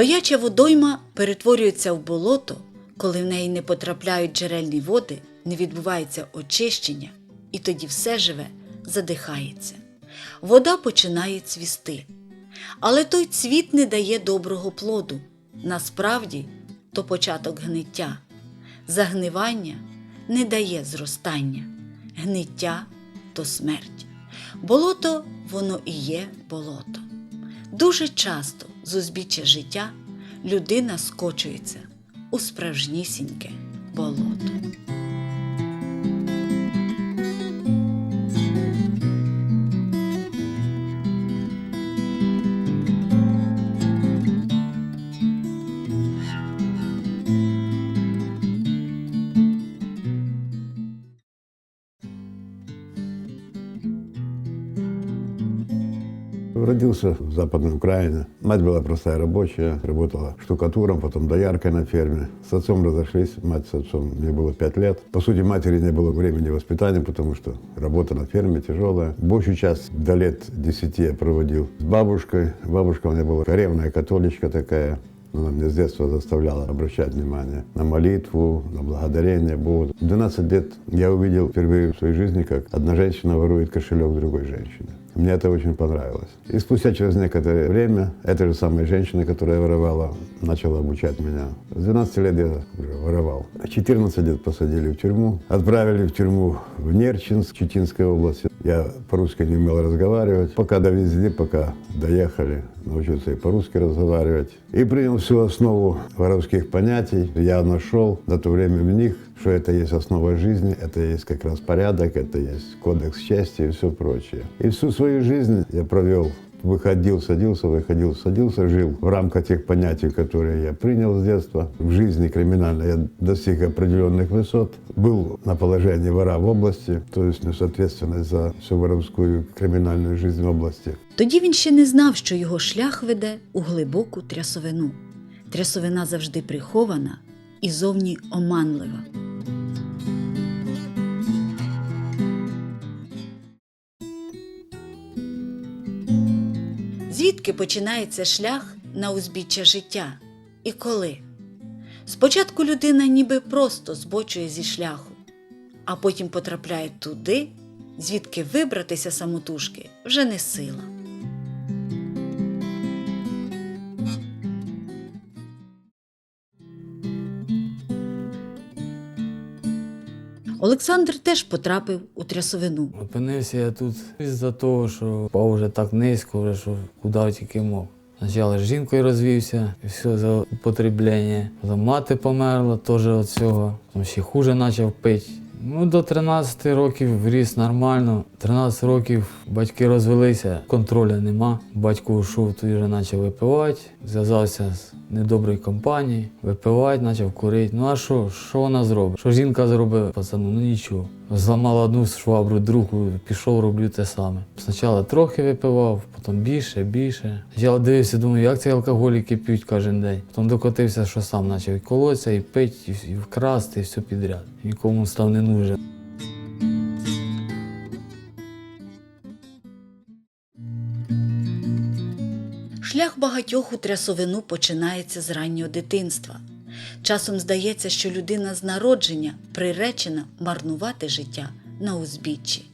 Стояча водойма перетворюється в болото, коли в неї не потрапляють джерельні води, не відбувається очищення, і тоді все живе задихається. Вода починає цвісти. Але той цвіт не дає доброго плоду. Насправді то початок гниття. Загнивання не дає зростання, гниття то смерть. Болото воно і є болото. Дуже часто з узбіччя життя людина скочується у справжнісіньке болото. Родился в Западной Украине. Мать была простая рабочая, работала штукатуром, потом дояркой на ферме. С отцом разошлись, мать с отцом, мне было пять лет. По сути, матери не было времени воспитания, потому что работа на ферме тяжелая. Большую часть до лет 10 я проводил с бабушкой. Бабушка у меня была ревная католичка такая. Она меня с детства заставляла обращать внимание на молитву, на благодарение Богу. В 12 лет я увидел впервые в своей жизни, как одна женщина ворует кошелек другой женщины. Мне это очень понравилось. И спустя через некоторое время эта же самая женщина, которая воровала, начала обучать меня. С 12 лет я уже воровал. В 14 лет посадили в тюрьму. Отправили в тюрьму в Нерчинск, Читинской области. Я по-русски не умел разговаривать. Пока довезли, пока доехали, научился и по-русски разговаривать. И принял всю основу воровских понятий. Я нашел на то время в них, что это есть основа жизни, это есть как раз порядок, это есть кодекс чести и все прочее. И всю свою жизнь я провел выходил, садился, выходил, садился, жил в рамках тех понятий, которые я принял с детства. В жизни криминальной я достиг определенных высот. Был на положении вора в области, то есть нес ответственность за всю воровскую криминальную жизнь в области. Тоді він ще не знав, що його шлях веде у глибоку трясовину. Трясовина завжди прихована і зовні оманлива. Звідки починається шлях на узбіччя життя? І коли? Спочатку людина ніби просто збочує зі шляху, а потім потрапляє туди, звідки вибратися самотужки вже не сила. Олександр теж потрапив у трясовину. Опинився я тут із-за того, що впав вже так низько, що куди тільки мог. Спочатку з жінкою розвівся, і все за употреблення. За мати померла теж від цього. Потім ще хуже почав пити. Ну, до 13 років вріс нормально. 13 років батьки розвелися, контролю нема. Батько йшов, тоді вже почав випивати, зв'язався з недоброю компанією, випивати, почав курити. Ну а що, що вона зробить? Що жінка зробила пацану? Ну нічого. Зламала одну швабру, другу, пішов, роблю те саме. Спочатку трохи випивав, потім більше, більше. Я дивився, думаю, як ці алкоголіки п'ють кожен день. Потім докотився, що сам почав і колоться, і пити, і вкрасти, і все підряд. Нікому став не нужен. Шлях багатьох у трясовину починається з раннього дитинства. Часом здається, що людина з народження приречена марнувати життя на узбіччі,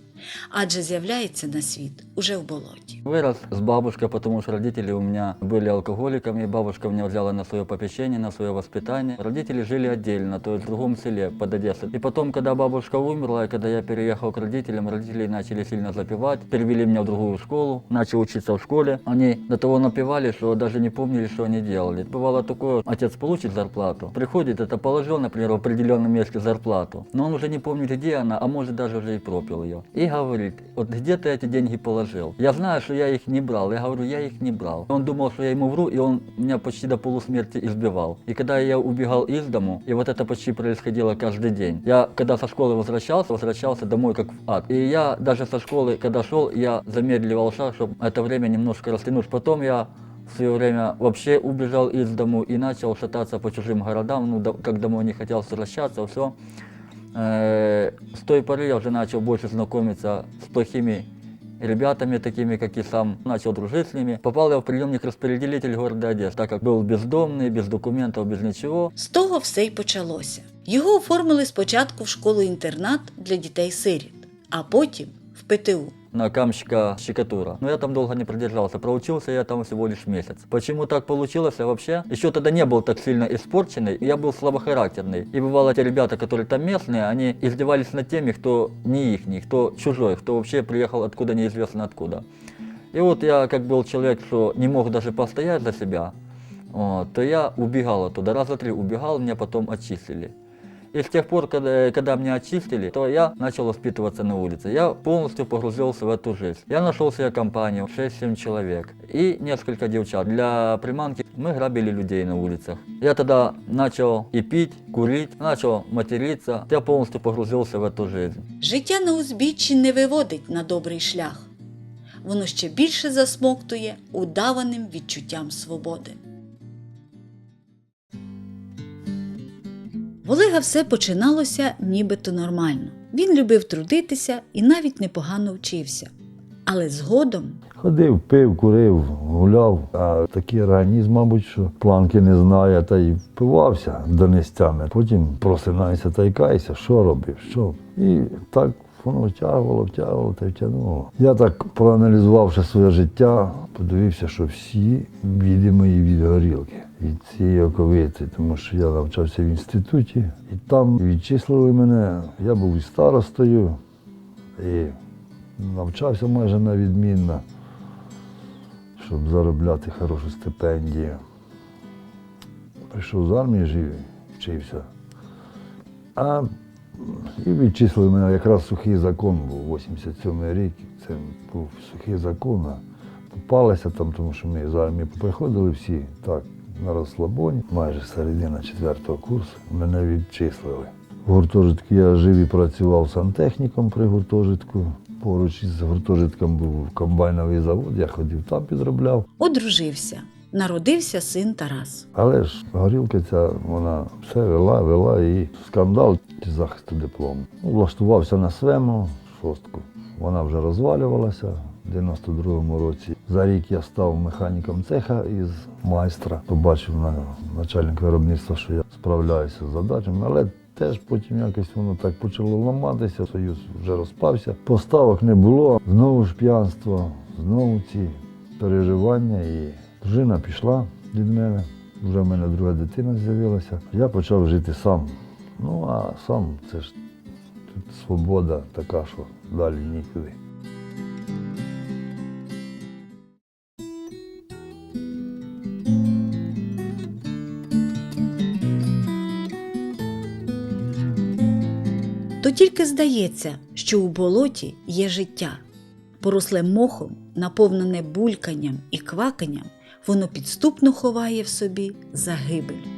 адже з'являється на світ уже в болоті. Вырос с бабушкой, потому что родители у меня были алкоголиками, и бабушка меня взяла на свое попечение, на свое воспитание. Родители жили отдельно, то есть в другом селе под Одессой. И потом, когда бабушка умерла, и когда я переехал к родителям, родители начали сильно запивать, перевели меня в другую школу, начал учиться в школе. Они до того напивали, что даже не помнили, что они делали. Бывало такое, отец получит зарплату, приходит, это положил, например, в определенном месте зарплату, но он уже не помнит, где она, а может даже уже и пропил ее. И говорит, вот где ты эти деньги положил? Я знаю, что я их не брал. Я говорю, я их не брал. Он думал, что я ему вру, и он меня почти до полусмерти избивал. И когда я убегал из дому, и вот это почти происходило каждый день. Я, когда со школы возвращался, возвращался домой как в ад. И я даже со школы, когда шел, я замедливал шаг, чтобы это время немножко растянуть. Потом я в свое время вообще убежал из дому и начал шататься по чужим городам, ну, как домой не хотел возвращаться, все. С той поры я уже начал больше знакомиться с плохими ребятами такими, как и сам, начал дружить с ними. Попал я в приемник распределитель города Одессы, так как был бездомный, без документов, без ничего. З того все й почалося. Його оформили спочатку в школу-інтернат для дітей-сиріт, а потім в ПТУ. На камщика щекатура. Но я там долго не продержался. Проучился я там всего лишь месяц. Почему так получилось? Я вообще еще тогда не был так сильно испорченный. Я был слабохарактерный. И бывало, те ребята, которые там местные, они издевались над теми, кто не их, кто чужой, кто вообще приехал откуда неизвестно откуда. И вот я как был человек, что не мог даже постоять за себя, то я убегал оттуда. Раза три убегал, меня потом отчислили. И с тех пор, когда, когда меня очистили, то я начал воспитываться на улице. Я полностью погрузился в эту жизнь. Я нашел себе компанию, 6-7 человек и несколько девчат. Для приманки мы грабили людей на улицах. Я тогда начал и пить, курить, начал материться. Я полностью погрузился в эту жизнь. Життя на узбіччі не виводить на добрий шлях. Воно ще більше засмоктує удаваним відчуттям свободи. В Олега все починалося нібито нормально. Він любив трудитися і навіть непогано вчився. Але згодом Ходив, пив, курив, гуляв, а такий організм, мабуть, що планки не знає, та й впивався донестями. Потім просинайся та й кайся, що робив, що. І так воно втягувало, втягувало та й втягнуло. Я так проаналізувавши своє життя, подивився, що всі біди мої від горілки. Від цієї оковиці, тому що я навчався в інституті, і там відчислили мене. Я був і старостою, і навчався майже на відмінно щоб заробляти хорошу стипендію. Прийшов з армії живий, вчився. А і відчислили мене якраз сухий закон був, 87 рік. Це був сухий закон. Попалися там, тому що ми з армії приходили всі так на розслабоні, майже середина четвертого курсу, мене відчислили. В гуртожитку я жив і працював сантехніком при гуртожитку. Поруч із гуртожитком був комбайновий завод, я ходив там підробляв. одружився. Народився син Тарас. Але ж горілка ця, вона все вела, вела і скандал з захисту диплому. Влаштувався на свему, шостку. Вона вже розвалювалася 92-му році. За рік я став механіком цеха із майстра. Побачив на начальник виробництва, що я справляюся з задачами, але теж потім якось воно так почало ламатися, союз вже розпався. Поставок не було, знову ж п'янство, знову ці переживання і дружина пішла від мене. Вже в мене друга дитина з'явилася. Я почав жити сам. Ну а сам це ж тут свобода така, що далі нікуди. Тільки здається, що у болоті є життя. Поросле мохом, наповнене бульканням і кваканням, воно підступно ховає в собі загибель.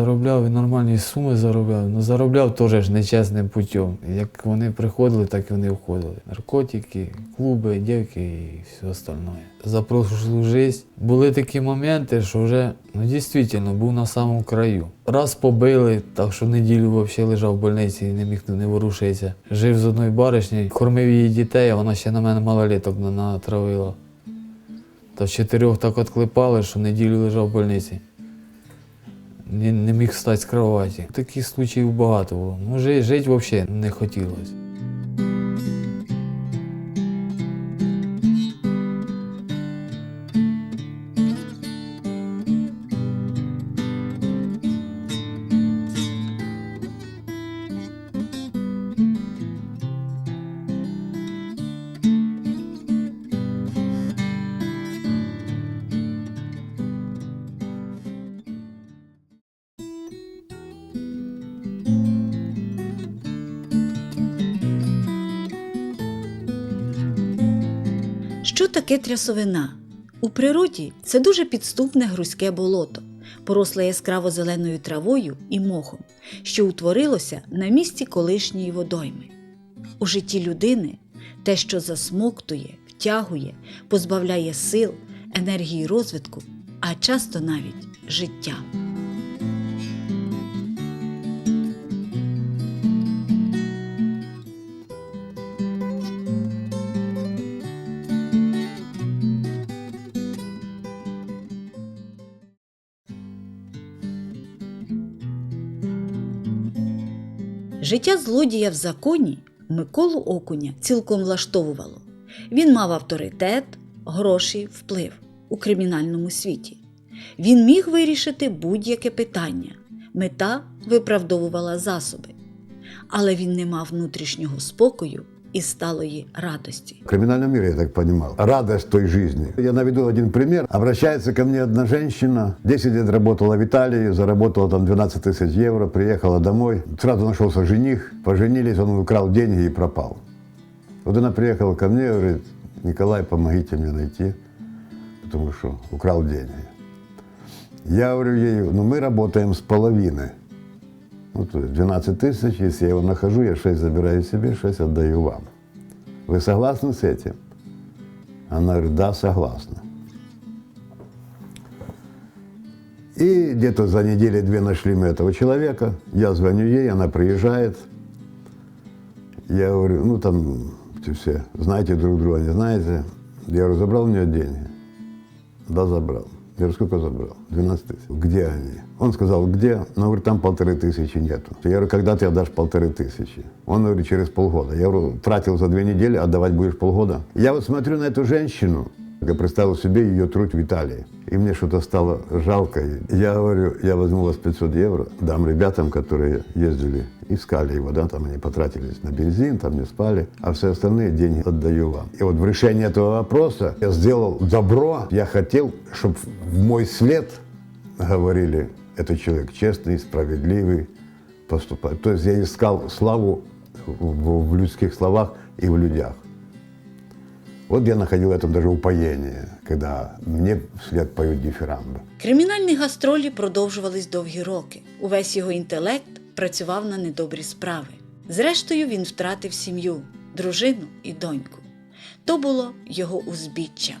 Заробляв і нормальні суми заробляв. Ну заробляв теж нечесним путем. Як вони приходили, так і вони входили. Наркотики, клуби, дівки і все остальне. За прошлу життя були такі моменти, що вже ну, дійсно був на самому краю. Раз побили, так що неділю взагалі лежав в больниці і не міг не ворушитися. Жив з одною баришнею, кормив її дітей, а вона ще на мене малоліток на- натравила. Та чотирьох так отклепали, що неділю лежав в больниці не, міг встати з кроваті. Таких случаїв багато було. Ну, жити взагалі не хотілося. Трясовина? У природі це дуже підступне грузьке болото, поросле яскраво зеленою травою і мохом, що утворилося на місці колишньої водойми. У житті людини те, що засмоктує, втягує, позбавляє сил, енергії розвитку, а часто навіть життя. Життя злодія в законі Миколу Окуня цілком влаштовувало. Він мав авторитет, гроші, вплив у кримінальному світі. Він міг вирішити будь-яке питання. Мета виправдовувала засоби. Але він не мав внутрішнього спокою і сталої радости. В криминальном мире, я так понимал, радость той жизни. Я наведу один пример. Обращается ко мне одна женщина, 10 лет работала в Италии, заработала там 12 тысяч евро, приехала домой. Сразу нашелся жених, поженились, он украл деньги и пропал. Вот она приехала ко мне и говорит, Николай, помогите мне найти, потому что украл деньги. Я говорю ей, ну мы работаем с половины. Ну, то есть 12 тысяч, если я его нахожу, я 6 забираю себе, 6 отдаю вам. Вы согласны с этим? Она говорит, да, согласна. И где-то за неделю-две нашли мы этого человека. Я звоню ей, она приезжает. Я говорю, ну там все, знаете друг друга, не знаете. Я говорю, забрал у нее деньги? Да, забрал. Я говорю, сколько забрал? 12 тысяч. Где они? Он сказал, где? Ну, говорит, там полторы тысячи нету. Я говорю, когда ты отдашь полторы тысячи? Он говорит, через полгода. Я говорю, тратил за две недели, отдавать будешь полгода? Я вот смотрю на эту женщину, я представил себе ее труд в Италии. И мне что-то стало жалко. Я говорю, я возьму у вас 500 евро, дам ребятам, которые ездили, искали его, да, там они потратились на бензин, там не спали, а все остальные деньги отдаю вам. И вот в решении этого вопроса я сделал добро. Я хотел, чтобы в мой след говорили, это человек честный, справедливый, поступает. То есть я искал славу в, в людских словах и в людях. Вот я находил в этом даже упоение, когда мне вслед поют дифирамбы. Кримінальні гастролі продовжувались довгі роки. Увесь його інтелект працював на недобрі справи. Зрештою, він втратив сім'ю, дружину і доньку. То було його узбіччя.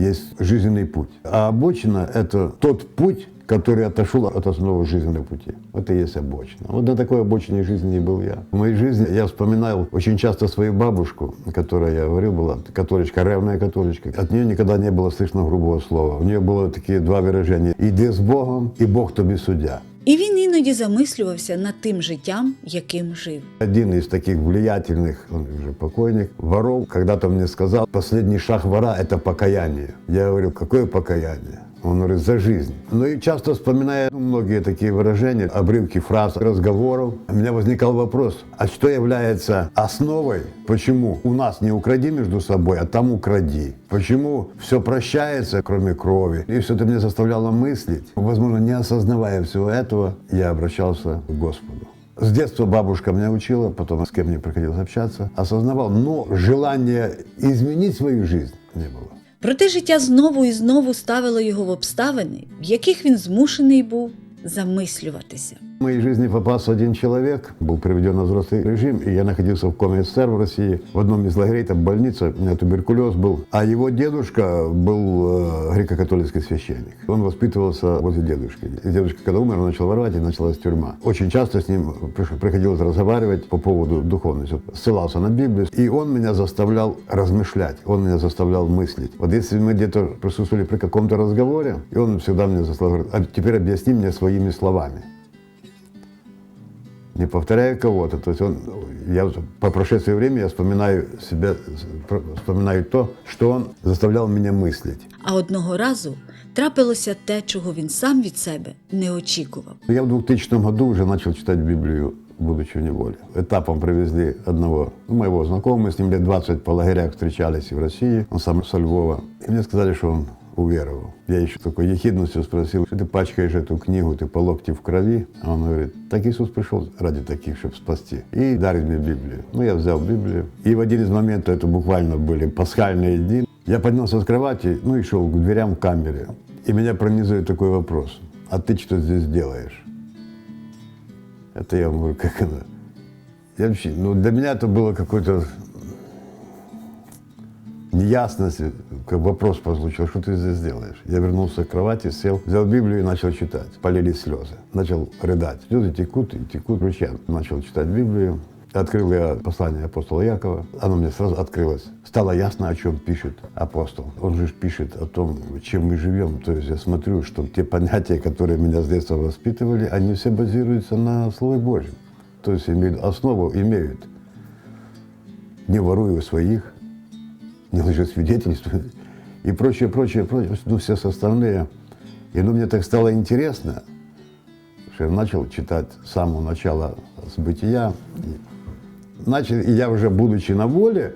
Есть жизненный путь. А обочина – это тот путь, который отошел от основы жизненного пути. Это и есть обочина. Вот на такой обочине жизни и был я. В моей жизни я вспоминал очень часто свою бабушку, которая, я говорил, была католичка, ревная католичка. От нее никогда не было слышно грубого слова. У нее было такие два выражения. «Иди с Богом» и «Бог тобі суддя». І він іноді замислювався над тим життям, яким жив. Один из таких влиятельных, он уже покойник, воров, когда-то мне сказал, последний шаг вора – это покаяние. Я говорю, какое покаяние? Он говорит, за жизнь. Ну и часто вспоминая ну, многие такие выражения, обрывки фраз, разговоров, у меня возникал вопрос, а что является основой, почему у нас не укради между собой, а там укради? Почему все прощается, кроме крови? И все это меня заставляло мыслить. Возможно, не осознавая всего этого, я обращался к Господу. С детства бабушка меня учила, потом с кем мне приходилось общаться, осознавал, но желания изменить свою жизнь не было. Проте життя знову і знову ставило його в обставини, в яких він змушений був замислюватися. Моей жизни попался один человек, был приведен на взрослый режим, и я находился в коме СССР в России. В одном из лагерей, там больница, у меня туберкулез был. А его дедушка был э, греко-католический священник. Он воспитывался возле дедушки. И дедушка, когда умер, он начал воровать, и началась тюрьма. Очень часто с ним приходилось разговаривать по поводу духовности. Ссылался на Библию, и он меня заставлял размышлять, он меня заставлял мыслить. Вот если мы где-то присутствовали при каком-то разговоре, и он всегда мне заставлял а теперь объясни мне своими словами не повторяя кого-то. То есть он, я вот по прошествии времени я вспоминаю себя, про- вспоминаю то, что он заставлял меня мыслить. А одного разу трапилося те, чого він сам від себе не очікував. Я в 2000 году уже начал читать Библию, будучи в неволе. Этапом привезли одного ну, моего знакомого, мы с ним лет 20 по лагерях встречались и в России, он сам со Львова. И мне сказали, что он уверовал. Я еще такой ехидностью спросил, ты пачкаешь эту книгу, ты по локти в крови. А он говорит, так Иисус пришел ради таких, чтобы спасти. И дарит мне Библию. Ну, я взял Библию. И в один из моментов, это буквально были пасхальные дни, я поднялся с кровати, ну и шел к дверям камеры. И меня пронизывает такой вопрос. А ты что здесь делаешь? Это я говорю, как она. Я вообще, ну, для меня это было какой-то неясность, как вопрос прозвучал, что ты здесь делаешь? Я вернулся к кровати, сел, взял Библию и начал читать. Полились слезы. Начал рыдать. Слезы текут и текут ручьями. Начал читать Библию. Открыл я послание апостола Якова. Оно мне сразу открылось. Стало ясно, о чем пишет апостол. Он же пишет о том, чем мы живем. То есть я смотрю, что те понятия, которые меня с детства воспитывали, они все базируются на Слове Божьем. То есть имеют, основу имеют. Не воруя у своих, не лжесвидетельствуя и прочее, прочее, прочее. Ну, все остальные. И ну, мне так стало интересно, что я начал читать с самого начала с бытия. Начал, и я уже, будучи на воле,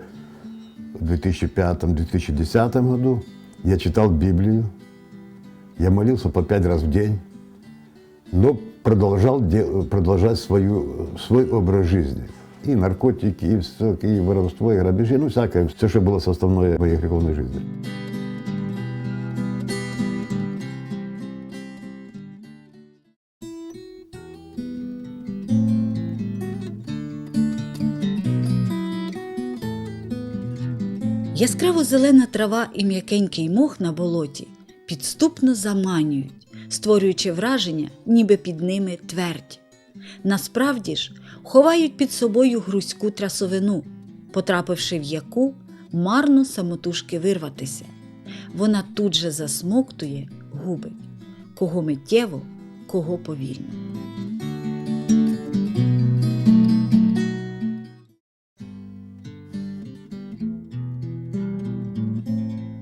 в 2005-2010 году, я читал Библию, я молился по пять раз в день, но продолжал продолжать свою, свой образ жизни. И наркотики, и, все, и воровство, и грабежи, ну всякое, все, что было составной моей греховной жизни. Яскраво зелена трава і м'якенький мох на болоті підступно заманюють, створюючи враження, ніби під ними твердь. Насправді ж ховають під собою грузьку трясовину, потрапивши в яку марно самотужки вирватися. Вона тут же засмоктує, губить, кого миттєво, кого повільно.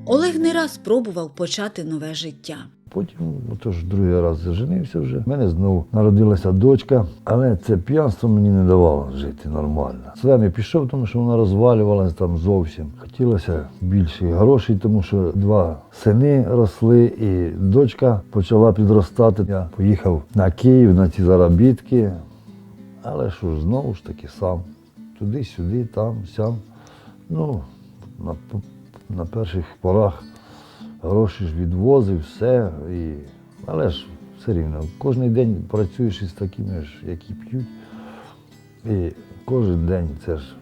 Олег не раз пробував почати нове життя. Потім, отож, другий раз заженився вже. У мене знову народилася дочка, але це п'янство мені не давало жити нормально. Свем я пішов, тому що вона розвалювалася там зовсім. Хотілося більше грошей, тому що два сини росли, і дочка почала підростати. Я поїхав на Київ на ці заробітки, але що ж, знову ж таки сам. Туди-сюди, там, сям. Ну, на, на перших порах гроші ж відвозив, все. І... Але ж все рівно, кожен день працюєш із такими ж, які п'ють. І кожен день це ж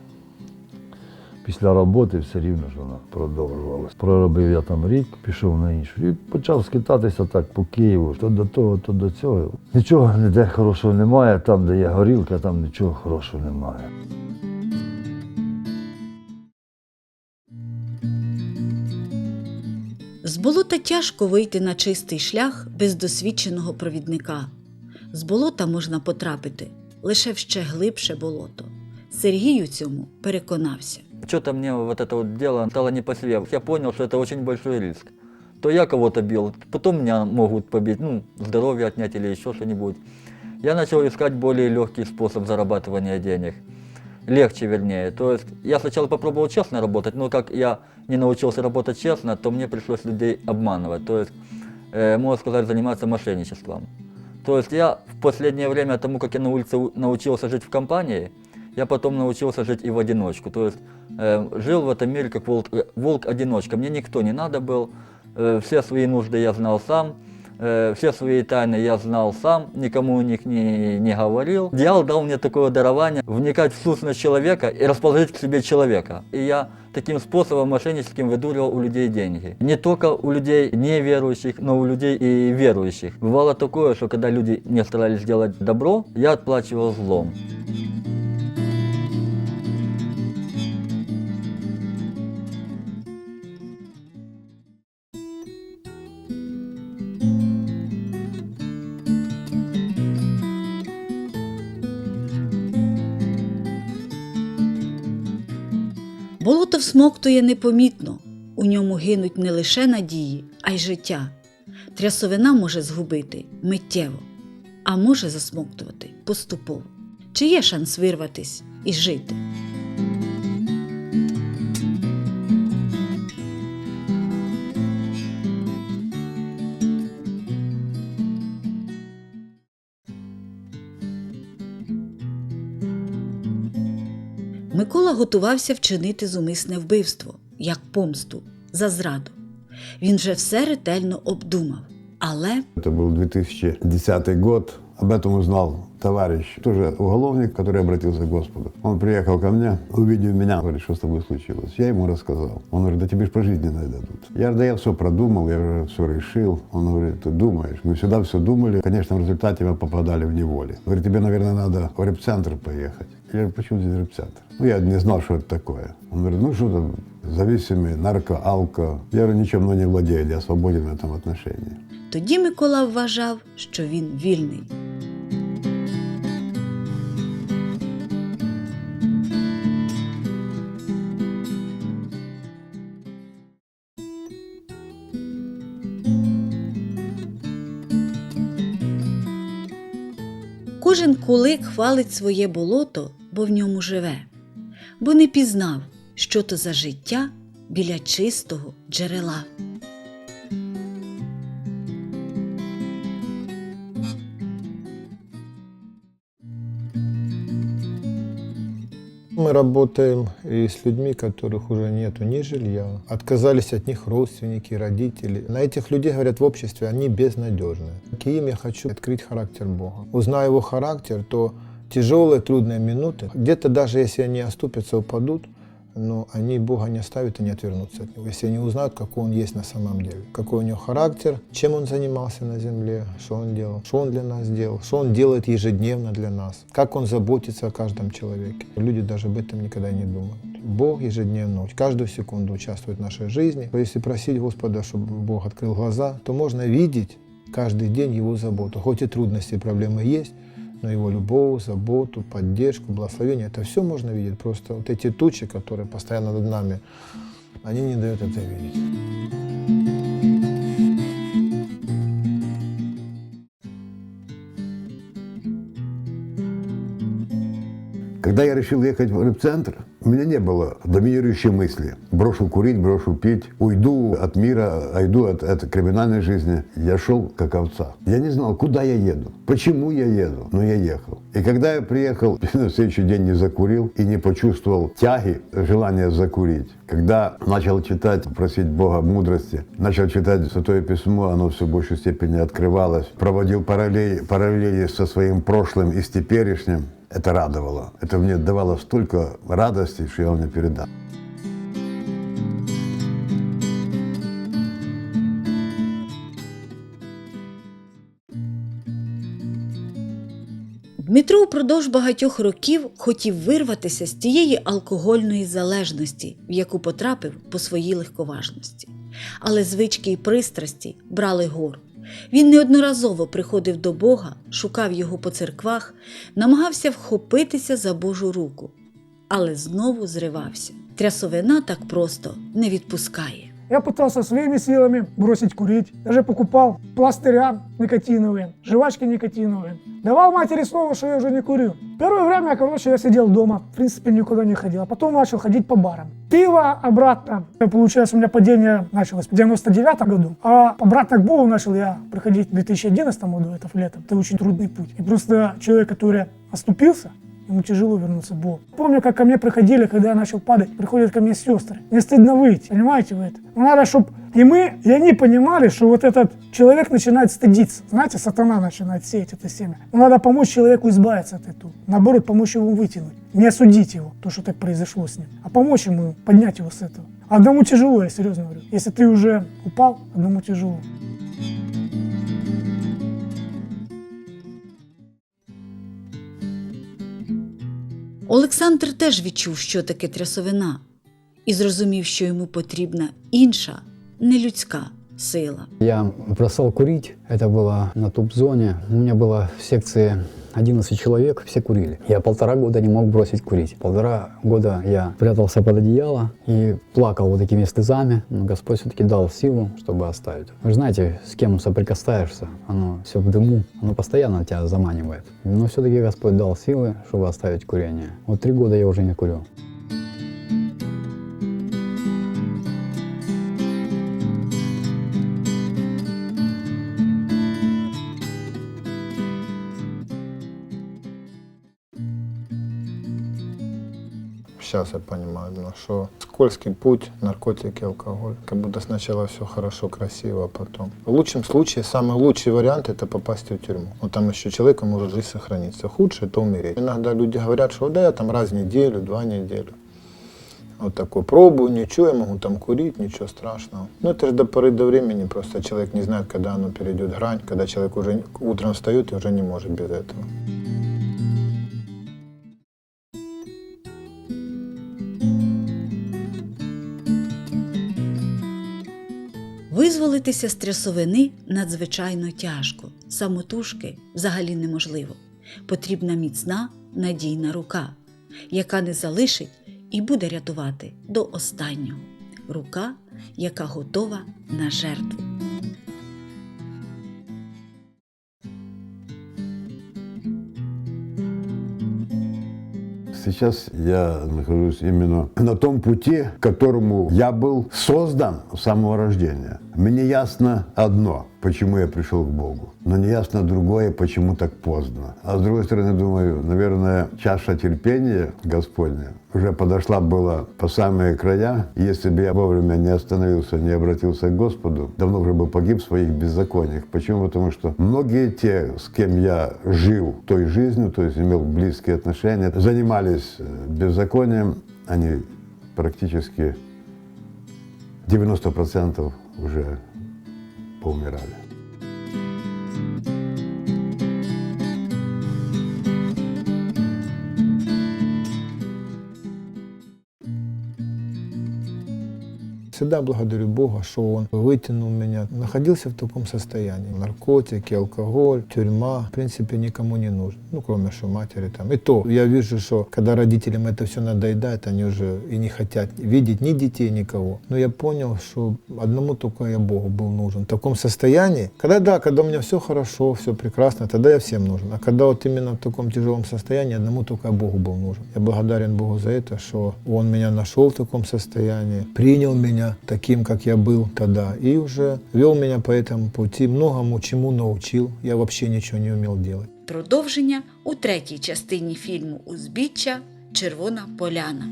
після роботи все рівно ж вона продовжувалася. Проробив я там рік, пішов на іншу. І почав скитатися так по Києву, то до того, то до цього. Нічого ніде хорошого немає, там, де є горілка, там нічого хорошого немає. З болота тяжко вийти на чистий шлях без досвідченого провідника. З болота можна потрапити лише в ще глибше болото. Сергій у цьому переконався. Что-то мне вот это вот дело стало не по себе. Я понял, что это очень большой риск. То я кого-то бил, потом меня могут побить, ну, здоровье отнять или еще что-нибудь. Я начал искать более легкий способ зарабатывания денег. Легче, вернее. То есть я сначала попробовал честно работать, но как я не научился работать честно, то мне пришлось людей обманывать. То есть, э, можно сказать, заниматься мошенничеством. То есть я в последнее время тому, как я на улице научился жить в компании, я потом научился жить и в одиночку. То есть э, жил в этом мире как волк- э, волк-одиночка. Мне никто не надо был, э, все свои нужды я знал сам, все свои тайны я знал сам, никому о них не, не говорил. Дьявол дал мне такое дарование вникать в сущность человека и расположить к себе человека. И я таким способом мошенническим выдуривал у людей деньги. Не только у людей неверующих, но у людей и верующих. Бывало такое, что когда люди не старались делать добро, я отплачивал злом. Всмоктує непомітно, у ньому гинуть не лише надії, а й життя. Трясовина може згубити миттєво, а може засмоктувати поступово. Чи є шанс вирватись і жити? Микола готувався вчинити зумисне вбивство, як помсту, за зраду. Він вже все ретельно обдумав, але Это был 2010 год. Об этом узнал товарищ, тоже уголовник, который обратился к Господу. Он приехал ко мне, увидев меня, говорит, что с тобой случилось. Я ему рассказал. Он говорит, да тебе ж по жизни найдут. Я говорю, да я все продумал, я уже все решил. Он говорит, ты думаешь? Мы всегда все думали. Конечно, в результате мы попадали в неволе. Говорит, тебе, наверное, надо в репцентр поехать. Я почему здесь репцята? Ну, я не знал, что это такое. Он говорит, ну что там, зависимый, нарко, алко. Я говорю, ничем не владею, я свободен в этом отношении. Тоді Микола вважав, що він вільний. Кожен кулик хвалить своє болото бо в ньому живе, бо не пізнав, що то за життя біля чистого джерела. Мы работаем и с людьми, которых уже нету ни жилья. Отказались от них родственники, родители. На этих людей, говорят, в обществе они безнадежны. К им я хочу открыть характер Бога. Узнав его характер, то тяжелые, трудные минуты, где-то даже если они оступятся, упадут, но они Бога не оставят и не отвернутся от Него, если они узнают, какой Он есть на самом деле, какой у Него характер, чем Он занимался на земле, что Он делал, что Он для нас делал, что Он делает ежедневно для нас, как Он заботится о каждом человеке. Люди даже об этом никогда не думают. Бог ежедневно, каждую секунду участвует в нашей жизни. Если просить Господа, чтобы Бог открыл глаза, то можно видеть каждый день Его заботу. Хоть и трудности и проблемы есть, но его любовь, заботу, поддержку, благословение, это все можно видеть. Просто вот эти тучи, которые постоянно над нами, они не дают это видеть. Когда я решил ехать в рыбцентр, у меня не было доминирующей мысли. Брошу курить, брошу пить, уйду от мира, уйду от, от криминальной жизни. Я шел как овца. Я не знал, куда я еду, почему я еду, но я ехал. И когда я приехал, на следующий день не закурил и не почувствовал тяги, желания закурить. Когда начал читать, просить Бога мудрости, начал читать Святое Письмо, оно все в большей степени открывалось. Проводил параллели, параллели со своим прошлым и с теперешним. Это радовало. Это мне давало столько радости, что я вам не передам. Дмитро упродовж багатьох років хотів вирватися з тієї алкогольної залежності, в яку потрапив по своїй легковажності. Але звички і пристрасті брали гору. Він неодноразово приходив до Бога, шукав його по церквах, намагався вхопитися за Божу руку, але знову зривався. Трясовина так просто не відпускає. Я пытался своими силами бросить курить. Даже покупал пластыря никотиновые, жвачки никотиновые. Давал матери слово, что я уже не курю. Первое время, короче, я сидел дома, в принципе, никуда не ходил. А потом начал ходить по барам. Пиво обратно. Получается, у меня падение началось в 99 году. А обратно к Богу начал я приходить в 2011 году, это в летом. Это очень трудный путь. И просто человек, который оступился, Ему тяжело вернуться к Богу. Помню, как ко мне приходили, когда я начал падать, приходят ко мне сестры. Мне стыдно выйти, понимаете вы это? Но надо, чтобы и мы, и они понимали, что вот этот человек начинает стыдиться. Знаете, сатана начинает сеять это семя. Но надо помочь человеку избавиться от этого. Наоборот, помочь его вытянуть. Не осудить его, то, что так произошло с ним, а помочь ему поднять его с этого. Одному тяжело, я серьезно говорю. Если ты уже упал, одному тяжело. Олександр теж відчув, що таке трясовина, і зрозумів, що йому потрібна інша, нелюдська сила. Я бросал курить, это было на топ-зоне. У меня было в секции 11 человек, все курили. Я полтора года не мог бросить курить. Полтора года я прятался под одеяло и плакал вот такими слезами. Но Господь все-таки дал силу, чтобы оставить. Вы же знаете, с кем соприкасаешься, оно все в дыму, оно постоянно тебя заманивает. Но все-таки Господь дал силы, чтобы оставить курение. Вот три года я уже не курю. Сейчас я понимаю, ну, что скользкий путь, наркотики, алкоголь. Как будто сначала все хорошо, красиво, а потом. В лучшем случае, самый лучший вариант это попасть в тюрьму. Вот там еще человеку может жизнь сохраниться. Худшее это умереть. Иногда люди говорят, что да, я там раз в неделю, два недели. Вот такой пробую, ничего, я могу там курить, ничего страшного. Но это же до поры до времени, просто человек не знает, когда оно перейдет грань, когда человек уже утром встает и уже не может без этого. Визволитися з трясовини надзвичайно тяжко, самотужки взагалі неможливо. Потрібна міцна, надійна рука, яка не залишить і буде рятувати до останнього. Рука, яка готова на жертву. Сейчас я нахожусь именно на том пути, к которому я был создан с самого рождения. Мне ясно одно, почему я пришел к Богу, но не ясно другое, почему так поздно. А с другой стороны, думаю, наверное, чаша терпения Господня уже подошла была по самые края. Если бы я вовремя не остановился, не обратился к Господу, давно уже бы погиб в своих беззакониях. Почему? Потому что многие те, с кем я жил той жизнью, то есть имел близкие отношения, занимались э, беззаконием, они практически 90% уже поумирали. Всегда благодарю Бога, что Он вытянул меня. Находился в таком состоянии. Наркотики, алкоголь, тюрьма, в принципе, никому не нужен. Ну, кроме что матери там. И то, я вижу, что когда родителям это все надоедает, они уже и не хотят видеть ни детей, никого. Но я понял, что одному только я Богу был нужен. В таком состоянии, когда да, когда у меня все хорошо, все прекрасно, тогда я всем нужен. А когда вот именно в таком тяжелом состоянии, одному только я Богу был нужен. Я благодарен Богу за это, что Он меня нашел в таком состоянии, принял меня таким, как я был тогда, и уже вел меня по этому пути, многому чему научил. Я вообще ничего не умел делать. Продовження у третій частині фільму Узбіччя Червона поляна.